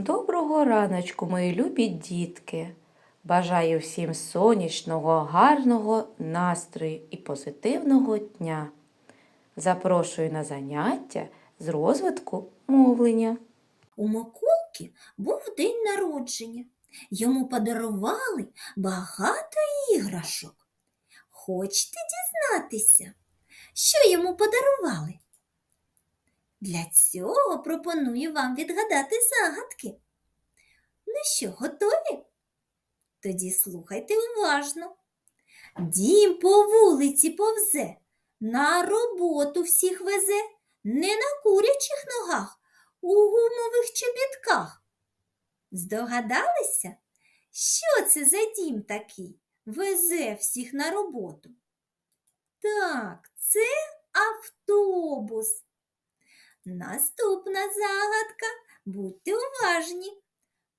Доброго раночку, мої любі дітки! Бажаю всім сонячного, гарного настрою і позитивного дня. Запрошую на заняття з розвитку мовлення. У Миколки був день народження. Йому подарували багато іграшок. Хочете дізнатися, що йому подарували? Для цього пропоную вам відгадати загадки. Ну що, готові? Тоді слухайте уважно. Дім по вулиці повзе, на роботу всіх везе, не на курячих ногах, у гумових чобітках. Здогадалися, що це за дім такий везе всіх на роботу? Так, це автобус. Наступна загадка. Будьте уважні.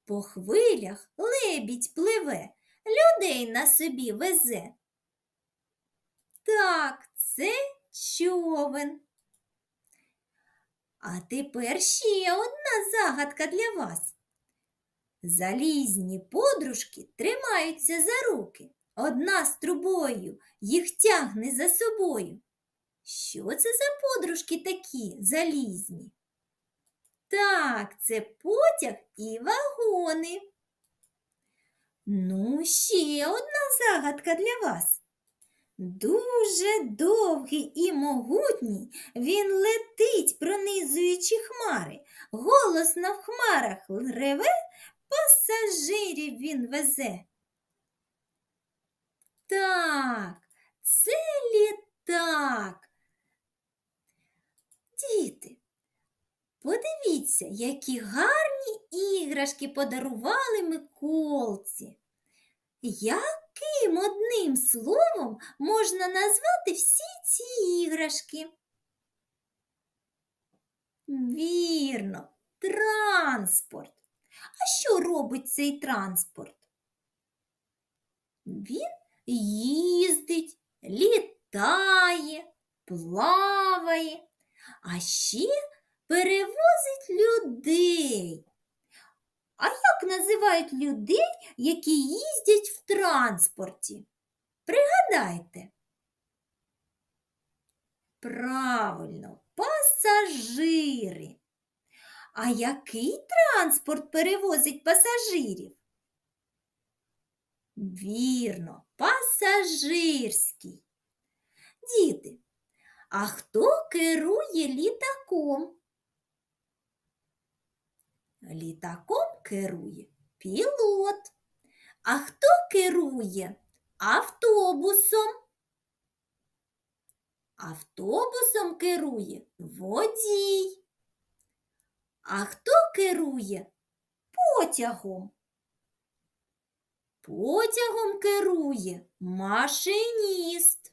По хвилях лебідь пливе, людей на собі везе. Так, це човен. А тепер ще одна загадка для вас. Залізні подружки тримаються за руки. Одна з трубою їх тягне за собою. Що це за подружки такі залізні? Так, це потяг і вагони. Ну, ще одна загадка для вас. Дуже довгий і могутній він летить, пронизуючи хмари. Голосно в хмарах реве, пасажирів він везе. Так, це літак. Діти, подивіться, які гарні іграшки подарували Миколці. Яким одним словом можна назвати всі ці іграшки? Вірно, транспорт. А що робить цей транспорт? Він їздить, літає, плаває, а ще перевозить людей. А як називають людей, які їздять в транспорті? Пригадайте. Правильно, пасажири. А який транспорт перевозить пасажирів? Вірно, пасажирський. Діти, а хто керує літаком? Літаком керує пілот. А хто керує автобусом? Автобусом керує водій. А хто керує потягом? Потягом керує машиніст.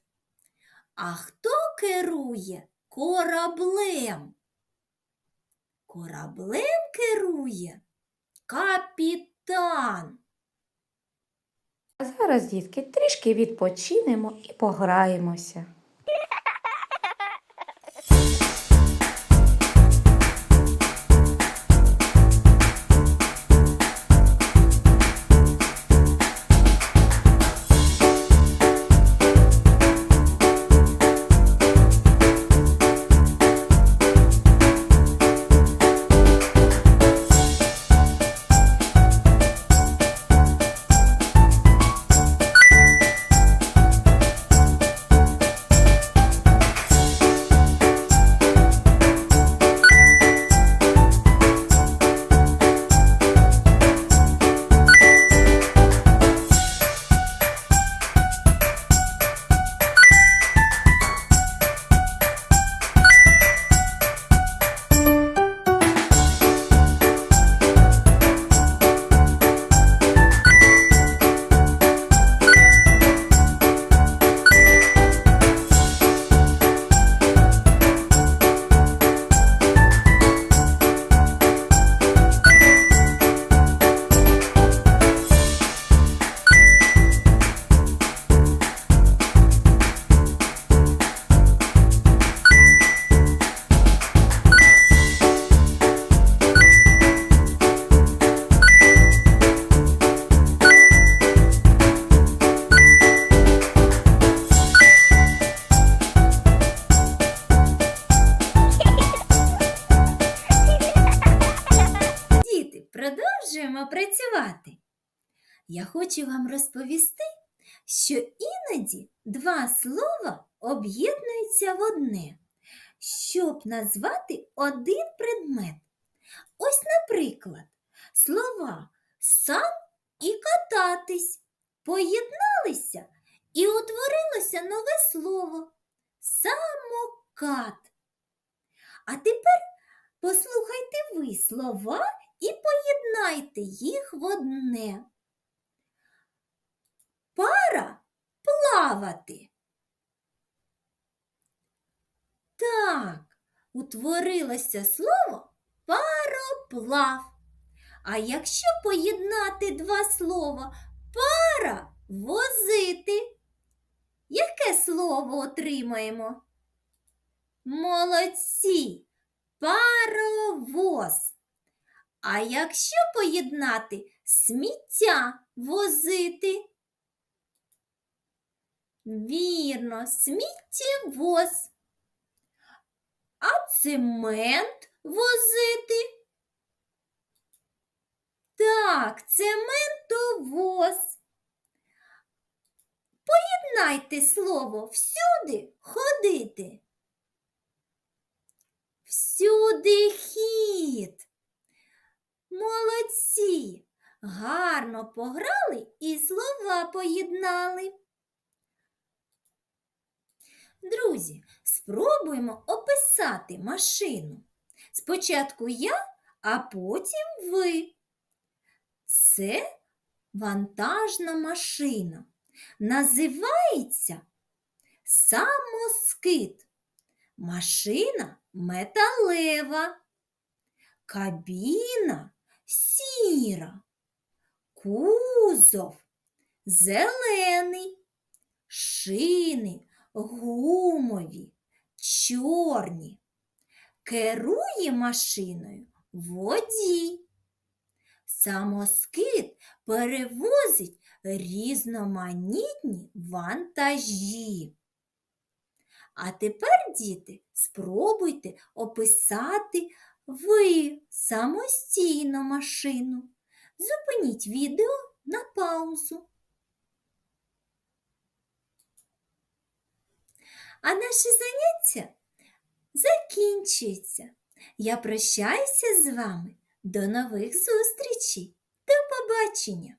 А хто керує кораблем? Кораблем керує капітан. А зараз, дітки, трішки відпочинемо і пограємося. Продовжуємо працювати. Я хочу вам розповісти, що іноді два слова об'єднуються в одне, щоб назвати один предмет. Ось, наприклад, слова сам і кататись поєдналися і утворилося нове слово самокат. А тепер послухайте ви слова і поєднайте їх в одне. Пара плавати. Так, утворилося слово пароплав. А якщо поєднати два слова пара возити, яке слово отримаємо? Молодці! Паровоз. А якщо поєднати сміття возити? Вірно, сміттєвоз. А цемент возити? Так, цементовоз. Поєднайте слово всюди ходити. Всюди хід. Молодці. Гарно пограли і слова поєднали. Друзі, спробуємо описати машину. Спочатку я, а потім ви. Це вантажна машина. Називається самоскид. Машина металева, кабіна сіра, кузов зелений, шини гумові, чорні. Керує машиною водій. Самоскид перевозить різноманітні вантажі. А тепер, діти, спробуйте описати ви самостійно машину. Зупиніть відео на паузу. А наше заняття закінчується. Я прощаюся з вами. До нових зустрічей. До побачення!